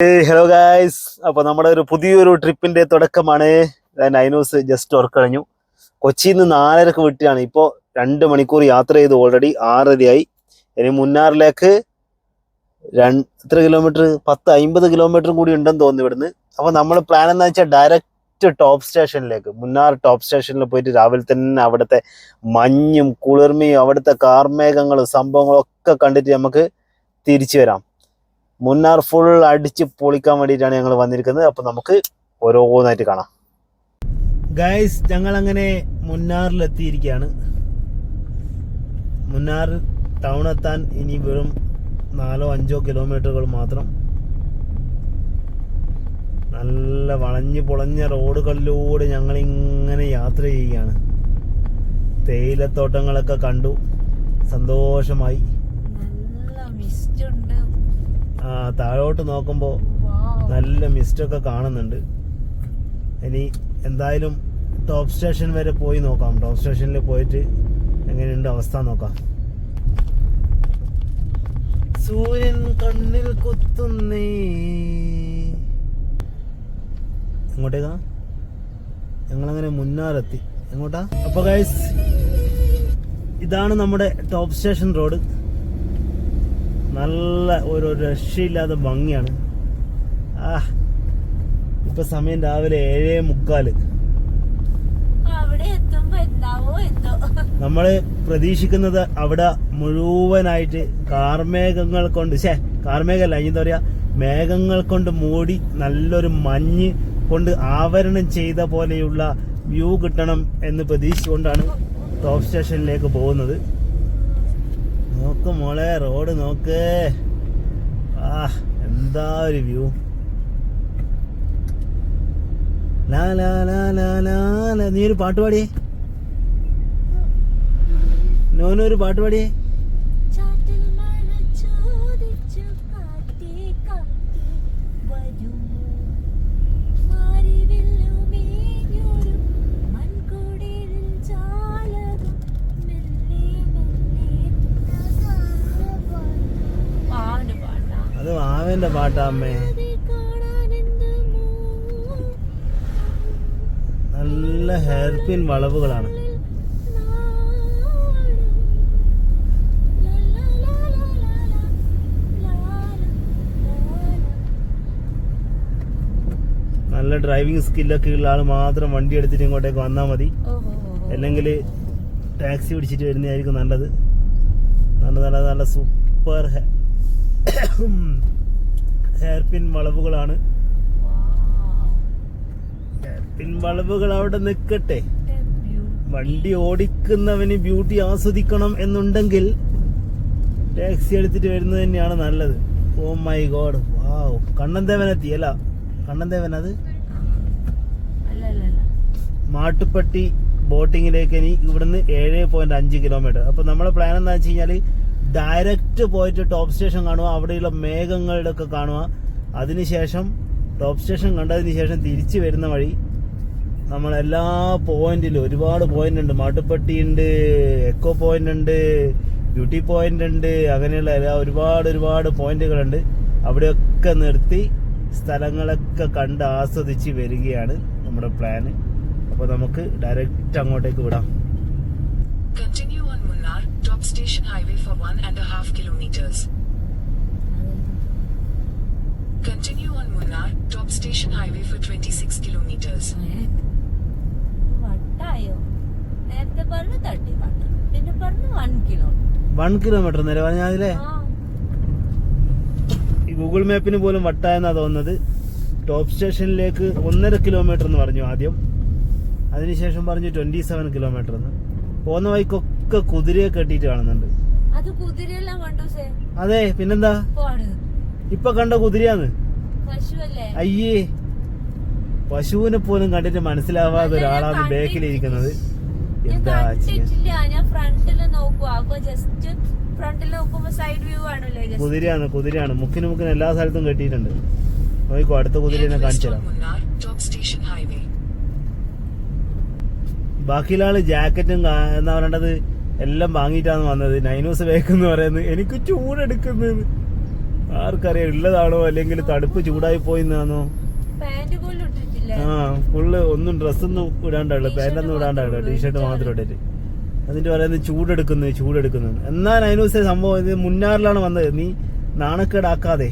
Hello guys അപ്പോൾ നമ്മുടെ ഒരു പുതിയൊരു ട്രിപ്പിന്റെ തുടക്കമാണ്. നൈനോസ് ജസ്റ്റ് വർക്ക് കഴിഞ്ഞു കൊച്ചിയിൽ നിന്ന് നാലരക്ക് വിട്ടാണ് ഇപ്പോൾ രണ്ട് മണിക്കൂർ യാത്ര ചെയ്തു ഓൾറെഡി ആറരയായി. ഇനി മുന്നാറിലേക്ക് രണ്ട് എത്ര കിലോമീറ്റർ പത്ത് അമ്പത് കിലോമീറ്ററും കൂടി ഉണ്ടെന്ന് തോന്നുന്നു ഇവിടുന്ന്. അപ്പൊ നമ്മൾ പ്ലാൻ എന്താ വെച്ചാൽ ഡയറക്റ്റ് ടോപ്പ് സ്റ്റേഷനിലേക്ക് മുന്നാർ ടോപ്പ് സ്റ്റേഷനിൽ പോയിട്ട് രാവിലെ തന്നെ അവിടുത്തെ മഞ്ഞും കുളിർമയും അവിടുത്തെ കാർമേഘങ്ങളും സംഭവങ്ങളും ഒക്കെ കണ്ടിട്ട് നമുക്ക് തിരിച്ചു വരാം. മുന്നാർ ഫുൾ അടിച്ച് പൊളിക്കാൻ വേണ്ടിയിട്ടാണ് ഞങ്ങൾ വന്നിരിക്കുന്നത്. അപ്പൊ നമുക്ക് ഓരോന്നായിട്ട് കാണാം. ഗൈസ് ഞങ്ങൾ അങ്ങനെ മുന്നാറിൽ എത്തിയിരിക്കുകയാണ് മുന്നാർ ടൗൺ എത്താൻ ഇനി വെറും നാലോ അഞ്ചോ കിലോമീറ്ററുകൾ മാത്രം. നല്ല വളഞ്ഞു പൊളഞ്ഞ റോഡുകളിലൂടെ ഞങ്ങൾ ഇങ്ങനെ യാത്ര ചെയ്യുകയാണ്. തേയിലത്തോട്ടങ്ങളൊക്കെ കണ്ടു. സന്തോഷമായി. നല്ല മിസ്റ്റ് താഴോട്ട് നോക്കുമ്പോൾ. നല്ല മിസ്റ്റൊക്കെ കാണുന്നുണ്ട്. ഇനി എന്തായാലും ടോപ്പ് സ്റ്റേഷൻ വരെ പോയി നോക്കാം. ടോപ്പ് സ്റ്റേഷനിൽ പോയിട്ട് എങ്ങനെയുണ്ട് അവസ്ഥ നോക്കാം. സൂര്യൻ കണ്ണിൽ കുത്തുന്നേ. എങ്ങോട്ടേക്കാ? ഞങ്ങളങ്ങനെ മുന്നാറെത്തി എങ്ങോട്ടാ? അപ്പൊ ഗൈസ് ഇതാണ് നമ്മുടെ ടോപ്പ് സ്റ്റേഷൻ റോഡ് നല്ല ഒരു രക്ഷയില്ലാത്ത ഭംഗിയാണ്. ആ ഇപ്പൊ സമയം രാവിലെ ഏഴേ മുക്കാൽ. നമ്മൾ പ്രതീക്ഷിക്കുന്നത് അവിടെ മുഴുവനായിട്ട് കാർമേഘങ്ങൾ കൊണ്ട് ശേ കാർമേഘല്ല എന്താ പറയാ മേഘങ്ങൾ കൊണ്ട് മൂടി നല്ലൊരു മഞ്ഞ് കൊണ്ട് ആവരണം ചെയ്ത പോലെയുള്ള വ്യൂ കിട്ടണം എന്ന് പ്രതീക്ഷിച്ചുകൊണ്ടാണ് ടോപ്പ് സ്റ്റേഷനിലേക്ക് പോകുന്നത്. നോക്ക് മോളെ റോഡ് നോക്ക്. ആ എന്താ ഒരു വ്യൂ ലാ ലാ ലാ ലാ ലാ. നീ ഒരു പാട്ടുപാടി നോനൊരു പാട്ട് പാടിയേ അത് മാവന്റെ പാട്ടാ അമ്മേ. അത് കാണാനെന്ത് മോഹം. നല്ല ഹെയർപിൻ വളവുകളാണ്. നല്ല ഡ്രൈവിംഗ് സ്കില്ലൊക്കെ ഉള്ള ആൾ മാത്രം വണ്ടി എടുത്തിട്ട് ഇങ്ങോട്ടേക്ക് വന്നാൽ മതി. അല്ലെങ്കിൽ ടാക്സി പിടിച്ചിട്ട് വരുന്നതായിരിക്കും നല്ലത്. നല്ല നല്ല നല്ല സൂപ്പർ ഹെയർ പിൻ വളവുകളാണ്. ഹെയർ പിൻ വളവുകൾ അവിടെ നിൽക്കട്ടെ. വണ്ടി ഓടിക്കുന്നവന് ബ്യൂട്ടി ആസ്വദിക്കണം എന്നുണ്ടെങ്കിൽ ടാക്സി എടുത്തിട്ട് വരുന്നത് തന്നെയാണ് നല്ലത്. Oh my god wow Kannan Devan. എത്തി അല്ല കണ്ണന്തേവൻ അത് മാട്ടുപ്പട്ടി ബോട്ടിങ്ങിലേക്ക് ഇനി ഇവിടുന്ന് ഏഴ് പോയിന്റ് അഞ്ച് കിലോമീറ്റർ അപ്പൊ നമ്മളെ പ്ലാൻ എന്താ വെച്ച് കഴിഞ്ഞാൽ ഡയറക്റ്റ് പോയിട്ട് ടോപ്പ് സ്റ്റേഷൻ കാണുക അവിടെയുള്ള മേഘങ്ങളുടെ ഒക്കെ കാണുക. അതിനുശേഷം ടോപ്പ് സ്റ്റേഷൻ കണ്ടതിന് ശേഷം തിരിച്ചു വരുന്ന വഴി നമ്മൾ എല്ലാ പോയിന്റിലും ഒരുപാട് പോയിന്റ് ഉണ്ട് മാട്ടുപ്പട്ടി ഉണ്ട് എക്കോ പോയിന്റ് ഉണ്ട് ബ്യൂട്ടി പോയിന്റ് ഉണ്ട് അങ്ങനെയുള്ള എല്ലാ ഒരുപാട് ഒരുപാട് പോയിന്റുകളുണ്ട്. അവിടെയൊക്കെ നിർത്തി സ്ഥലങ്ങളൊക്കെ കണ്ട് ആസ്വദിച്ച് വരികയാണ് നമ്മുടെ പ്ലാന് അപ്പോൾ നമുക്ക് ഡയറക്റ്റ് അങ്ങോട്ടേക്ക് വിടാം. Top station highway for one and a half kilometers. Continue on Munnar, top station highway for 26 kilometers. നേരത്തെ പറഞ്ഞു തട്ടി പിന്നെ പറഞ്ഞു വൺ കിലോ വൺ കിലോമീറ്റർ നേരെ പറഞ്ഞാലേ ഗൂഗിൾ മാപ്പിന് പോലും വട്ടായെന്നാ തോന്നുന്നത്. ടോപ്പ് സ്റ്റേഷനിലേക്ക് ഒന്നര കിലോമീറ്റർ എന്ന് പറഞ്ഞു ആദ്യം. അതിനുശേഷം പറഞ്ഞു ട്വന്റി സെവൻ കിലോമീറ്റർ എന്ന്. പോകുന്ന വഴിക്കൊക്കെ കുതിരയെ കെട്ടിട്ട് കാണുന്നുണ്ട്. അത് പിന്നെന്താ? പോട് ഇപ്പൊ കണ്ട കുതിരയാന്ന് അയ്യേ. പശുവിനെ പോലും കണ്ടിട്ട് മനസ്സിലാവാതെ ഒരാളാണ് ബാക്കിലിരിക്കുന്നത്. ഇരിക്കുന്നത് എന്താ ചെയ്യാ? കണ്ടിട്ടില്ല ഞാൻ ഫ്രണ്ടിൽ നോക്കുവാ ജസ്റ്റ് ഫ്രണ്ടിൽ നോക്കുമ്പോ സൈഡ് വ്യൂ ആണല്ലേ കുതിരയാണ് കുതിരയാണ്. മുക്കിന് മുക്കിന് എല്ലാ സ്ഥലത്തും കെട്ടിയിട്ടുണ്ട്. നോക്കോ അടുത്ത കുതിരനെ കാണിച്ചു. ബാക്കിയുള്ള ആൾ ജാക്കറ്റും എന്താ എന്നാ പറയേണ്ടത്? എല്ലാം വാങ്ങിയിട്ടാണ് വന്നത്. നൈനൂസ് എന്ന് പറയുന്നത്. എനിക്ക് ചൂടെടുക്കുന്നത് ആർക്കറിയാം ഉള്ളതാണോ അല്ലെങ്കിൽ തടുപ്പ് ചൂടായി പോയിന്നാണോ? ആ ഫുള്ള് ഒന്നും ഡ്രസ്സൊന്നും ഇടാണ്ടാവില്ല പാന്റൊന്നും ഇടാണ്ടാവില്ല ടീഷർട്ട് മാത്രം ഇട്ടിട്ട്. അതിന്റെ പറയുന്നത് ചൂടെടുക്കുന്നു ചൂടെടുക്കുന്നു എന്നാൽ അതിന് സംഭവം ഇത് മുന്നാറിലാണ് വന്നത്. നീ നാണക്കേടാക്കാതെ.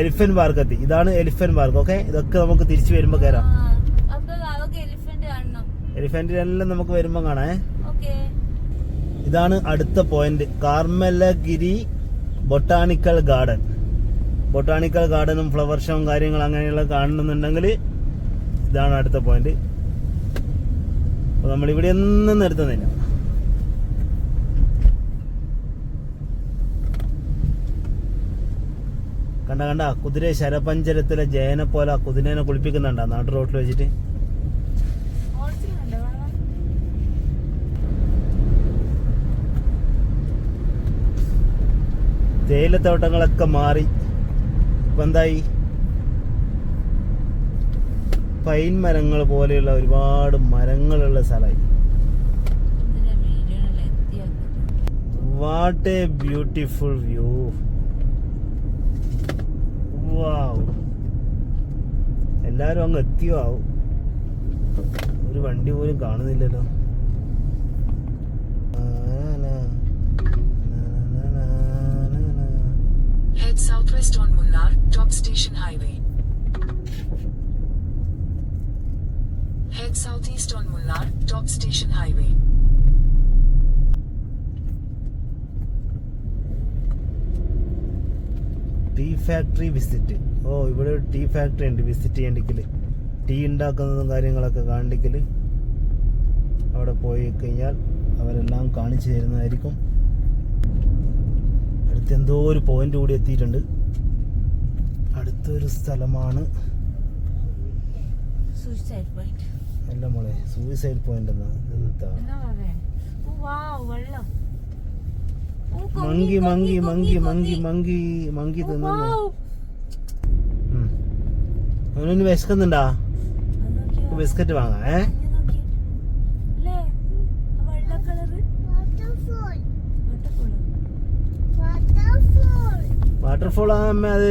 എലിഫന്റ് പാർക്ക് എത്തി ഇതാണ് എലിഫന്റ് പാർക്ക് ഓക്കെ? ഇതൊക്കെ നമുക്ക് തിരിച്ചു വരുമ്പോ കയറാം ആ, അപ്പൊ അവക്ക് എലിഫന്റ് കാണണം എലിഫന്റിനെല്ലാം നമുക്ക് വരുമ്പോ കാണാം ഇതാണ് അടുത്ത point. Carmelagiri botanical garden. Botanical ഗാർഡനും flower ഷോയും കാര്യങ്ങൾ അങ്ങനെയുള്ള കാണണമെന്നുണ്ടെങ്കിൽ ഇതാണ് അടുത്ത പോയിന്റ്. നമ്മൾ ഇവിടെ ഒന്നും നിർത്തുന്നില്ല. കണ്ട കണ്ട കുതിര ശരപഞ്ചരത്തിലെ ജയനെ പോലെ ആ കുതിരനെ കുളിപ്പിക്കുന്നുണ്ടോ? നാട്ടു റോട്ടിൽ വെച്ചിട്ട്. തേയിലത്തോട്ടങ്ങളൊക്കെ മാറി. ഇപ്പൊ എന്തായി? പൈൻ മരങ്ങൾ പോലെയുള്ള ഒരുപാട് മരങ്ങളുള്ള സ്ഥലമായി. What a beautiful view wow എല്ലാരും അങ്ങ് എത്തിയോ? ആവും ഒരു വണ്ടി പോലും കാണുന്നില്ലല്ലോ. Head southwest on Munnar, Top Station Highway. Head southeast on Munnar, Top Station Highway. Tea factory visit ഓ ഇവിടെ ഒരു ടീ ഫാക്ടറി ഉണ്ട് വിസിറ്റ് ചെയ്യണ്ടെങ്കിൽ ടീ ഉണ്ടാക്കുന്നതും കാര്യങ്ങളൊക്കെ കാണിക്കൽ അവിടെ പോയി കഴിഞ്ഞാൽ അവരെല്ലാം കാണിച്ചു തരുന്നതായിരിക്കും അടുത്ത് എന്തോ ഒരു പോയിന്റ് കൂടി എത്തിയിട്ടുണ്ട്. അടുത്തൊരു സ്ഥലമാണ് അല്ല മോളെ suicide point monkey monkey monkey monkey monkey monkey തിന്നു. അവനൊന്ന് വിശക്കുന്നുണ്ടാ? ബിസ്ക്കറ്റ് വാങ്ങാം ഏ മഞ്ഞ നോക്കി. ല്ലേ? ആ വെള്ള കളറ് വാട്ടർഫോൾ. വാട്ടർഫോൾ ആ അമ്മ അത്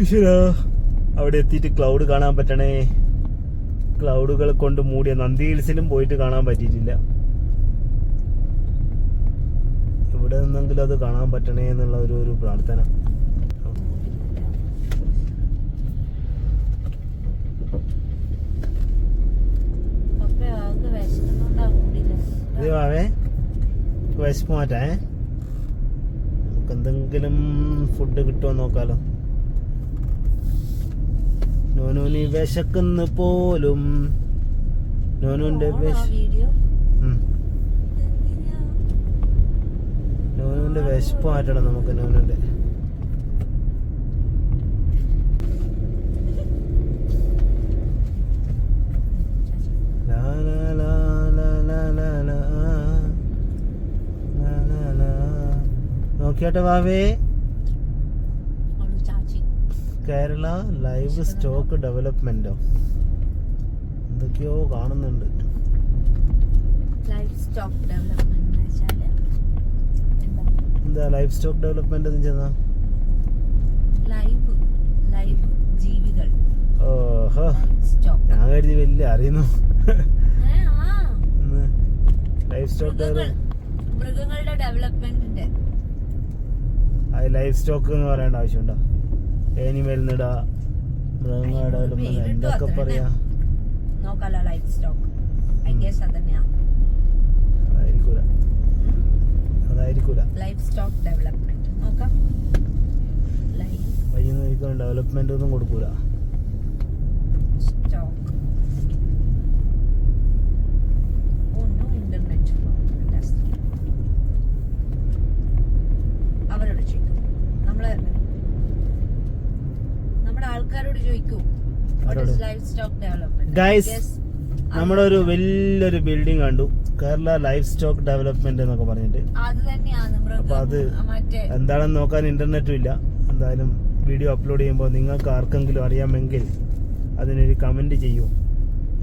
ഈശ്വരാ അവിടെ എത്തിയിട്ട് ക്ലൗഡ് കാണാൻ പറ്റണേ. ക്ലൗഡുകൾ കൊണ്ട് മൂടിയ നന്ദി ഹിൽസിലും പോയിട്ട് കാണാൻ പറ്റിയിട്ടില്ല. ഇവിടെ നിന്നെങ്കിലും അത് കാണാൻ പറ്റണേ എന്നുള്ള ഒരു ഒരു പ്രാർത്ഥന. വാവേ വിശപ്പ് മാറ്റാ? നമുക്ക് എന്തെങ്കിലും ഫുഡ് കിട്ടുമോ നോക്കാലോ നോനോനി വിശക്കുന്നു പോലും. നോനോന്റെ നോനോന്റെ വിശപ്പ് മാറ്റണം നമുക്ക് നോനോന്റെ ലാ ലാ ലാ ലാ ലാ ലാ. നോക്കിയാട്ടെ വാവേ കേരള ലൈവ് സ്റ്റോക്ക് ഡെവലപ്മെന്റോ എന്തൊക്കെയോ കാണുന്നുണ്ട്. ലൈഫ് സ്റ്റോക്ക് ഡെവലപ്മെന്റ് എന്താ? ലൈവ് ലൈഫ് സ്റ്റോക്ക് ഡെവലപ്മെന്റ് എന്ന് ചെന്നാ ലൈവ് ലൈവ് ജീവികൾ. ഓഹോ ഞാൻ കരുതി വലിയ അറിയുന്നു. ലൈഫ് സ്റ്റോക്ക് ഡെവലപ്മെന്റ് മൃഗങ്ങളുടെ ഡെവലപ്മെന്റിന്റെ അത് ലൈഫ് സ്റ്റോക്ക് എന്ന് പറയേണ്ട ആവശ്യമുണ്ടോ? ഏനിമൽ നിടാ മൃഗങ്ങളുടെ ഡെവലപ്മെന്റ് എന്തൊക്കെ പറയാ? നോക്കാലോ ലൈഫ് സ്റ്റോക്ക് ഐ. ഗസ് അതന്നെയാ. അതായിരിക്കൂല. അതായിരിക്കൂല. ലൈഫ് സ്റ്റോക്ക് ഡെവലപ്മെന്റ് നോക്കാം. ലൈഫ് വൈകുന്നേരം ഡെവലപ്മെന്റ് ഒന്നും കൊടുക്കൂല സ്റ്റോക്ക് ഓ നോ ഇന്റർനെറ്റ് അവരോട് ചോദിക്കും നമ്മളെ നമ്മുടെ ആൾക്കാരോട് ചോദിക്കൂ ആരോട്? ലൈഫ് സ്റ്റോക്ക് ഡെവലപ്മെന്റ് നമ്മളൊരു ഒരു വലിയൊരു ബിൽഡിംഗ് കണ്ടു. കേരള ലൈഫ് സ്റ്റോക്ക് ഡെവലപ്മെന്റ് എന്നൊക്കെ പറഞ്ഞിട്ട്. അപ്പൊ അത് എന്താണെന്ന് നോക്കാൻ ഇന്റർനെറ്റും ഇല്ല. എന്തായാലും വീഡിയോ അപ്ലോഡ് ചെയ്യുമ്പോൾ നിങ്ങൾക്ക് ആർക്കെങ്കിലും അറിയാമെങ്കിൽ അതിനൊരു കമന്റ് ചെയ്യൂ.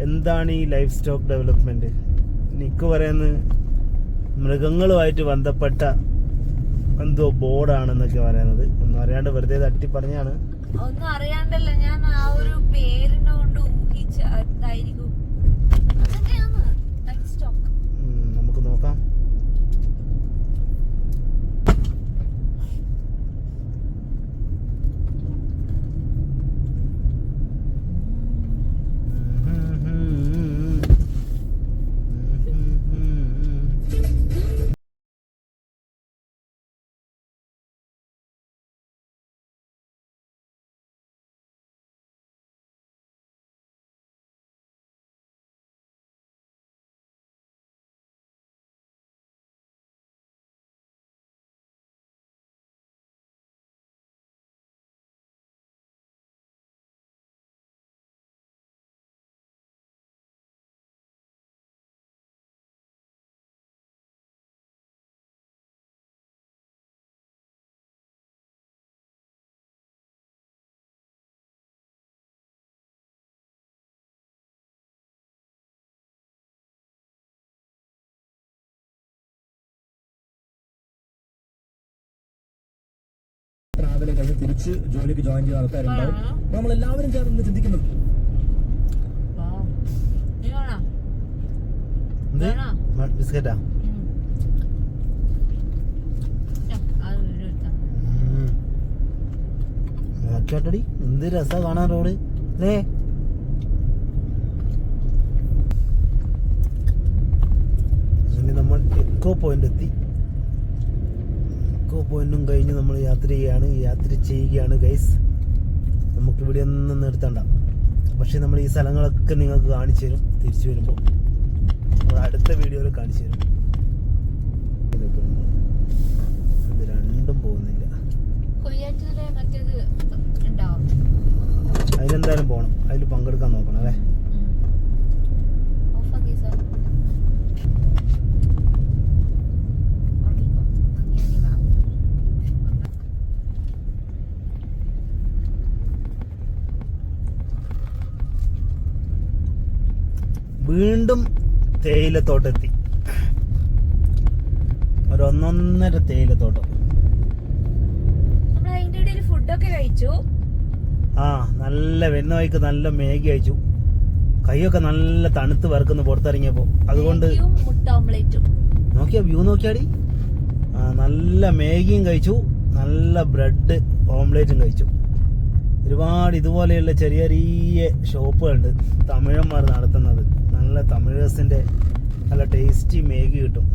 എന്താണ് ഈ ലൈഫ് സ്റ്റോക്ക് ഡെവലപ്മെന്റ് നിക്ക് പറയുന്നത് മൃഗങ്ങളുമായിട്ട് ബന്ധപ്പെട്ട എന്തോ ബോർഡാണെന്നൊക്കെ പറയുന്നത്. ഒന്നും അറിയാണ്ട് വെറുതെ തട്ടി പറഞ്ഞാണ്. ഒന്നും അറിയാണ്ടല്ല ഞാൻ ആ ഒരു പേരിനോണ്ട് കൊണ്ട് ട്രാവലും കഴിഞ്ഞ് തിരിച്ച് ജോലിക്ക് ജോയിൻ ചെയ്യുന്ന ആൾക്കാരുണ്ടാവും. നമ്മൾ എല്ലാവരും ചേർന്ന് ചിന്തിക്കുന്നത് ബിസ്ക്കറ്റാ? എന്ത് രസാ കാണാൻ റോഡ്. അല്ലേ നമ്മൾ എക്കോ പോയിന്റ് എത്തി. എക്കോ പോയിന്റും കഴിഞ്ഞ് നമ്മൾ യാത്ര ചെയ്യുകയാണ്. യാത്ര ചെയ്യുകയാണ് ഗൈസ് നമുക്ക് ഇവിടെ ഒന്നും നിർത്തണ്ട. പക്ഷെ നമ്മൾ ഈ സ്ഥലങ്ങളൊക്കെ നിങ്ങൾക്ക് കാണിച്ചു തരും. തിരിച്ചു വരുമ്പോൾ. നമ്മൾ അടുത്ത വീഡിയോയിൽ കാണിച്ചു തരും. ഇത് രണ്ടും പോകുന്നില്ല. അതിലെന്തായാലും പോകണം അതിൽ പങ്കെടുക്കാൻ നോക്കണം അല്ലേ ഓഫാക്കി സാർ ഉറങ്ങിക്കോ അങ്ങനെ നീ വാ വീണ്ടും തേയിലത്തോട്ടെത്തി. ഒരൊന്നൊന്നര തേയിലത്തോട്ടം. ഫുഡൊക്കെ കഴിച്ചു. ആ നല്ല വരുന്ന വഴിക്ക് നല്ല മേഗി കഴിച്ചു. കൈയൊക്കെ നല്ല തണുത്ത് വറുക്കുന്നു പുറത്തിറങ്ങിയപ്പോ. അതുകൊണ്ട് നോക്കിയാ വ്യൂ നോക്കിയാടി. ആ നല്ല മേഗിയും കഴിച്ചു. നല്ല ബ്രെഡ് ഓംലേറ്റും കഴിച്ചു. ഒരുപാട് ഇതുപോലെയുള്ള ചെറിയ ചെറിയ ഷോപ്പുകളുണ്ട് തമിഴന്മാർ നടത്തുന്നത്. നല്ല തമിഴേഴ്സിന്റെ നല്ല ടേസ്റ്റി മേഗി കിട്ടും.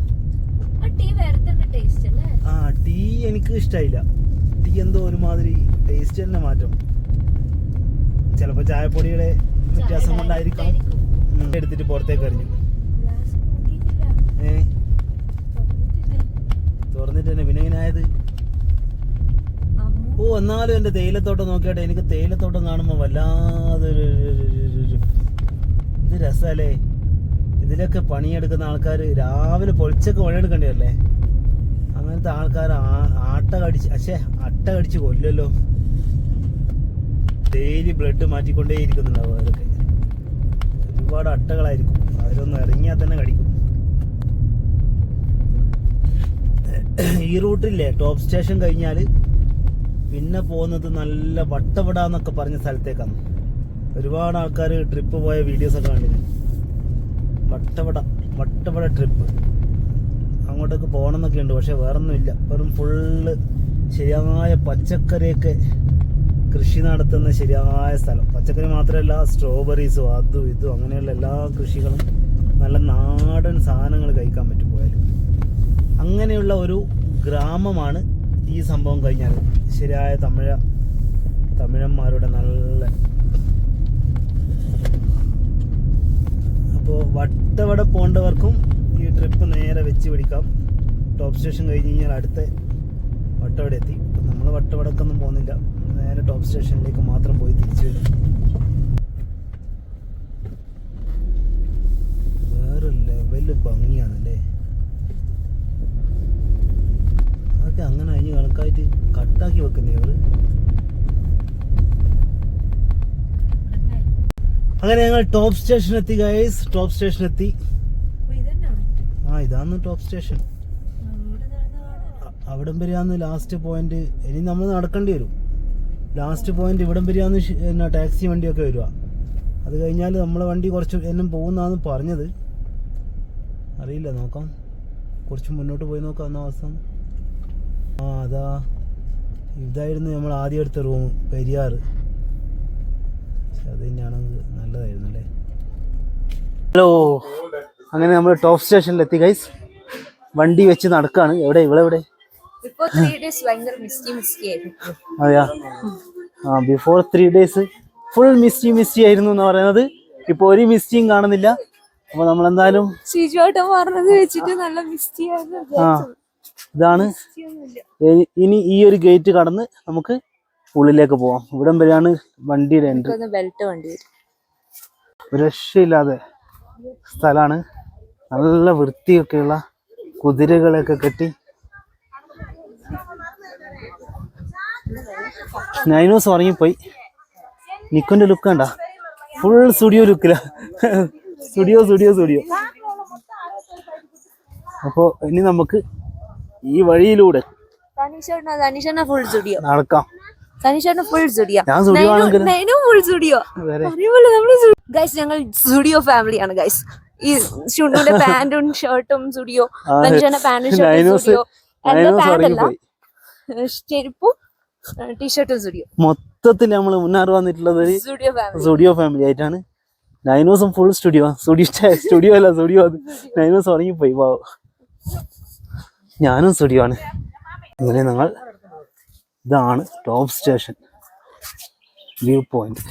ആ ടീ എനിക്ക് ഇഷ്ടമായില്ല ടീ എന്തോ ഒരുമാതിരി ടേസ്റ്റ് തന്നെ മാറ്റം. ചിലപ്പോൾ ചായപ്പൊടിയുടെ വ്യത്യാസം കൊണ്ടായിരിക്കാം. എടുത്തിട്ട് പുറത്തേക്ക് എറിഞ്ഞു. ഏ? തുറന്നിട്ട് തന്നെ പിന്നെ ഇങ്ങനെ ആയത് ഓ എന്നാലും എന്റെ തേയിലത്തോട്ടം നോക്കിയാട്ടെ. എനിക്ക് തേയിലത്തോട്ടം കാണുമ്പോ വല്ലാതൊരു ഇത് രസല്ലേ? ഇതിലൊക്കെ പണിയെടുക്കുന്ന ആൾക്കാർ രാവിലെ പൊളിച്ചൊക്കെ പണിയെടുക്കണ്ടല്ലേ അങ്ങനത്തെ ആൾക്കാർ ആട്ട കടിച്ച് അച്ഛേ അട്ട കടിച്ച് കൊല്ലല്ലോ ഡെയിലി ബ്ലഡ് മാറ്റിക്കൊണ്ടേ ഇരിക്കുന്നുണ്ടാവും അവരൊക്കെ. ഒരുപാട് അട്ടകളായിരിക്കും. അതിലൊന്ന് ഇറങ്ങിയാൽ തന്നെ കടിക്കും. ഈ റൂട്ടില്ലേ ടോപ്പ് സ്റ്റേഷൻ കഴിഞ്ഞാൽ പിന്നെ പോകുന്നത് നല്ല വട്ടപെടാന്നൊക്കെ പറഞ്ഞ സ്ഥലത്തേക്കാണ്. ഒരുപാട് ആൾക്കാർ ട്രിപ്പ് പോയ വീഡിയോസൊക്കെ കണ്ടിരുന്നു. വട്ടവട വട്ടവട ട്രിപ്പ് അങ്ങോട്ടേക്ക് പോകണം എന്നൊക്കെ ഉണ്ട് പക്ഷെ വേറൊന്നുമില്ല. വെറും ഫുള്ള് ശരിയായ പച്ചക്കറിയൊക്കെ കൃഷി നടത്തുന്ന ശരിയായ സ്ഥലം. പച്ചക്കറി മാത്രമല്ല സ്ട്രോബെറീസും അതും ഇതും അങ്ങനെയുള്ള എല്ലാ കൃഷികളും നല്ല നാടൻ സാധനങ്ങൾ കഴിക്കാൻ പറ്റും പോയാലും. അങ്ങനെയുള്ള ഒരു ഗ്രാമമാണ് ഈ സംഭവം കഴിഞ്ഞാൽ ശരിയായ തമിഴ തമിഴന്മാരുടെ നല്ല അപ്പോൾ വട്ടവട പോകേണ്ടവർക്കും ഈ ട്രിപ്പ് നേരെ വെച്ച് പിടിക്കാം. ടോപ്പ് സ്റ്റേഷൻ കഴിഞ്ഞ് കഴിഞ്ഞാൽ അടുത്ത വട്ടവട എത്തി. അപ്പം നമ്മൾ വട്ടവടക്കൊന്നും പോകുന്നില്ല. നേരെ ടോപ്പ് സ്റ്റേഷനിലേക്ക് മാത്രം പോയി തിരിച്ചു വരും. വേറെ ലെവൽ ഭംഗിയാണല്ലേ? അതൊക്കെ അങ്ങനെ അതിന് കണക്കായിട്ട് കട്ടാക്കി വെക്കുന്നേ അവർ. അങ്ങനെ ഞങ്ങൾ ടോപ്പ് സ്റ്റേഷൻ എത്തി ഗൈസ് ടോപ്പ് സ്റ്റേഷൻ എത്തി. ആ ഇതാന്ന് ടോപ്പ് സ്റ്റേഷൻ അവിടം വരെയാന്ന് ലാസ്റ്റ് പോയിന്റ് ഇനി നമ്മൾ നടക്കേണ്ടി വരും. ലാസ്റ്റ് പോയിന്റ് ഇവിടം വരെയാന്ന് ഷ്- എന്നാ ടാക്സി വണ്ടിയൊക്കെ വരിക. അത് കഴിഞ്ഞാൽ നമ്മളെ വണ്ടി കുറച്ച് എന്നും പോകുന്നാന്ന് പറഞ്ഞത്. അറിയില്ല നോക്കാം. കുറച്ച് മുന്നോട്ട് പോയി നോക്കാം എന്ന അവസ്ഥ ആ അതാ. ഇതായിരുന്നു നമ്മൾ ആദ്യം എടുത്ത റൂം പക്ഷെ അത് തന്നെയാണെങ്കിൽ നല്ലതായിരുന്നു അല്ലേ ഹലോ. അങ്ങനെ നമ്മൾ ടോപ്പ് സ്റ്റേഷനിൽ എത്തി ഗൈസ് വണ്ടി വെച്ച് നടക്കാണ്. എവിടെ? ഇവിടെ എവിടെ? അതെയാ? ആ before three days full misty misty ആയിരുന്നു എന്ന് പറയുന്നത്. ഇപ്പൊ ഒരു മിസ്റ്റിയും കാണുന്നില്ല. അപ്പൊ നമ്മൾ എന്തായാലും വെച്ചിട്ട് നല്ല മിസ്റ്റി ആയിരുന്നു ആ ഇതാണ്. ഇനി ഈ ഒരു ഗേറ്റ് കടന്ന് നമുക്ക് ഉള്ളിലേക്ക് പോവാം. ഇവിടം വരെയാണ് വണ്ടിയുടെ എൻട്രി ബെൽറ്റ് വണ്ടി രക്ഷയില്ലാതെ സ്ഥലമാണ് നല്ല വൃത്തിയൊക്കെയുള്ള കുതിരകളൊക്കെ കെട്ടി. നൈനോസ് ഉറങ്ങിപ്പോയി. നിക്കോന്റെ ലുക്ക് കണ്ട? ഫുൾ സ്റ്റുഡിയോ ലുക്കില സ്റ്റുഡിയോ സ്റ്റുഡിയോ സ്റ്റുഡിയോ അപ്പോ ഇനി നമുക്ക് ഈ വഴിയിലൂടെ നടക്കാം. തനിഷേട്ടന ഫുൾ സ്റ്റുഡിയോ നൈനും ഫുൾ സ്റ്റുഡിയോ അതേപോലെ നമ്മൾ ഗൈസ് ഞങ്ങൾ സ്റ്റുഡിയോ ഫാമിലിയാണ് ഗൈസ് ഈ ഷുണ്ടുന്റെ പാന്റും ഷർട്ടും സ്റ്റുഡിയോ മനുഷ്യന്റെ പാന്റും ഷർട്ടും സ്റ്റുഡിയോ എന്താ നൈനോസ് പാന്റ് അല്ല ഉറങ്ങിപ്പോയി ചെരുപ്പും ടീഷർട്ടും സ്റ്റുഡിയോ മൊത്തത്തിൽ നമ്മൾ മുന്നാറ് വന്നിട്ടുള്ളത് ഒരു സ്റ്റുഡിയോ ഫാമിലി സ്റ്റുഡിയോ ഫാമിലി ആയിട്ടാണ് നൈനോസും ഫുൾ സ്റ്റുഡിയോ സ്റ്റുഡിയോ സ്റ്റുഡിയോ അല്ല സ്റ്റുഡിയോ അത്. നൈനോസ് ഉറങ്ങിപ്പോയി വാ. ഞാനും സ്റ്റുഡിയോ ആണ്. ഇങ്ങനെ ഞങ്ങൾ ഇതാണ് ടോപ്പ് സ്റ്റേഷൻ വ്യൂ പോയിന്റ്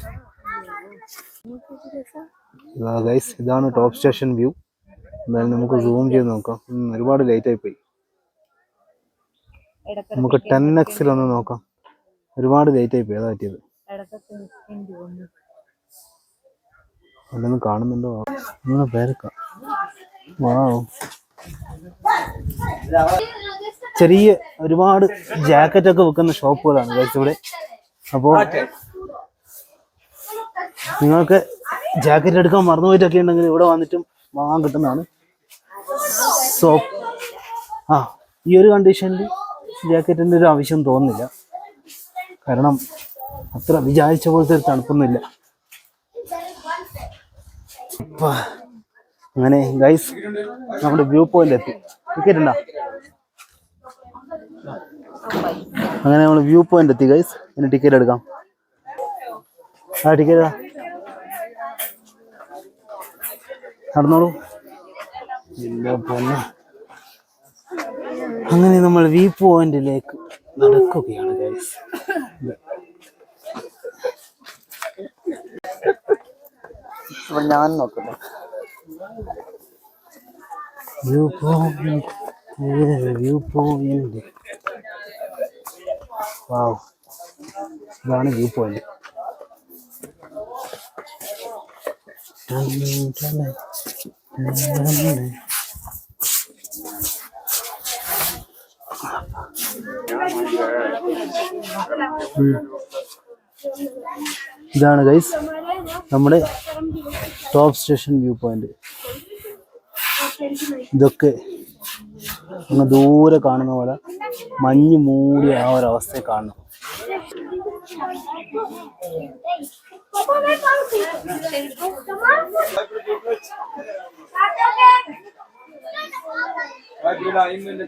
ഇതാ ഗൈസ് ഇതാണ് ടോപ്പ് സ്റ്റേഷൻ വ്യൂ എന്തായാലും നമുക്ക് സൂം ചെയ്ത് നോക്കാം. ഒരുപാട് ലേറ്റ് ആയി പോയി നമുക്ക് ടെൻ എക്സിൽ ഒന്ന് നോക്കാം. ഒരുപാട് ലേറ്റ് ആയി പോയി അതാ പറ്റിയത് അല്ലെന്ന് കാണുന്നുണ്ടോ? നിങ്ങളെ പേരൊക്കെ. വാവ് ചെറിയ ഒരുപാട് ജാക്കറ്റ് ഒക്കെ വെക്കുന്ന ഷോപ്പുകളാണ് ഗൈസ് ഇവിടെ. അപ്പോൾ നിങ്ങൾക്ക് ജാക്കറ്റ് എടുക്കാൻ മറന്നുപോയിട്ടൊക്കെ ഉണ്ടെങ്കിൽ ഇവിടെ വന്നിട്ടും വാങ്ങാൻ കിട്ടുന്നതാണ്. സോ ആ ഈ ഒരു കണ്ടീഷനിൽ ജാക്കറ്റിന്റെ ഒരു ആവശ്യം തോന്നുന്നില്ല. കാരണം അത്ര വിചാരിച്ച പോലത്തെ ഒരു തണുപ്പൊന്നുമില്ല. അങ്ങനെ ഗൈസ് നമ്മുടെ വ്യൂ പോയിന്റ് എത്തി. ടിക്കറ്റ് ഉണ്ടോ? അങ്ങനെ നമ്മൾ വ്യൂ പോയിന്റ് എത്തി ഗൈസ് ഇനി ടിക്കറ്റ് എടുക്കാം. ആ ടിക്കറ്റ് നടന്നോളൂ. ഇല്ല പൊന്നെ അങ്ങനെ നമ്മൾ വി പോയിന്റിലേക്ക് നടക്കുകയാണ് ഗൈസ് ഞാൻ നോക്കട്ടെ. View point view point wow ഇതാണ് വ്യൂ പോയിന്റ് ഇതാണ് ഗൈസ് നമ്മുടെ ടോപ്പ് സ്റ്റേഷൻ വ്യൂ പോയിന്റ് ഇതൊക്കെ അങ്ങ് ദൂരെ കാണുന്ന പോലെ മഞ്ഞ് മൂടി ആ ഒരു അവസ്ഥയെ കാണണം. എങ്ങനെയുണ്ട്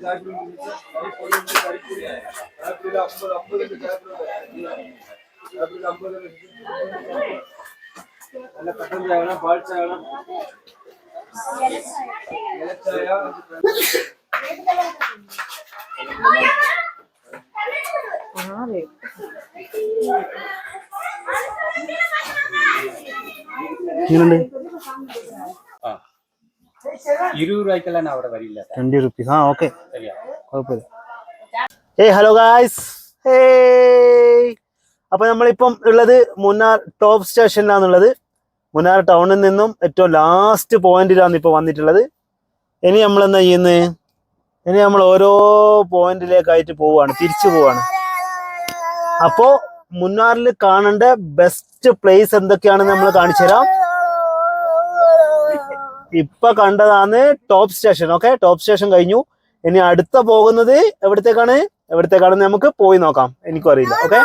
ഏയ് ഹലോ അപ്പൊ നമ്മളിപ്പം ഉള്ളത് മുന്നാർ ടോപ്പ് സ്റ്റേഷനിലാന്നുള്ളത് മുന്നാർ ടൗണിൽ നിന്നും ഏറ്റവും ലാസ്റ്റ് പോയിന്റിലാന്ന് ഇപ്പൊ വന്നിട്ടുള്ളത്. ഇനി നമ്മൾ എന്താ ചെയ്യുന്നത്? ഇനി നമ്മൾ ഓരോ പോയിന്റിലേക്കായിട്ട് പോവാണ് തിരിച്ചു പോവാണ്. അപ്പോ മുന്നാറിൽ കാണേണ്ട ബെസ്റ്റ് പ്ലേസ് എന്തൊക്കെയാണെന്ന് നമ്മൾ കാണിച്ചു തരാം. ഇപ്പൊ കണ്ടതാണ് top station okay top station കഴിഞ്ഞു. ഇനി അടുത്ത പോകുന്നത് എവിടത്തേക്കാണ്? എവിടത്തേക്കാണെന്ന് നമുക്ക് പോയി നോക്കാം. എനിക്കും അറിയില്ല ഓക്കെ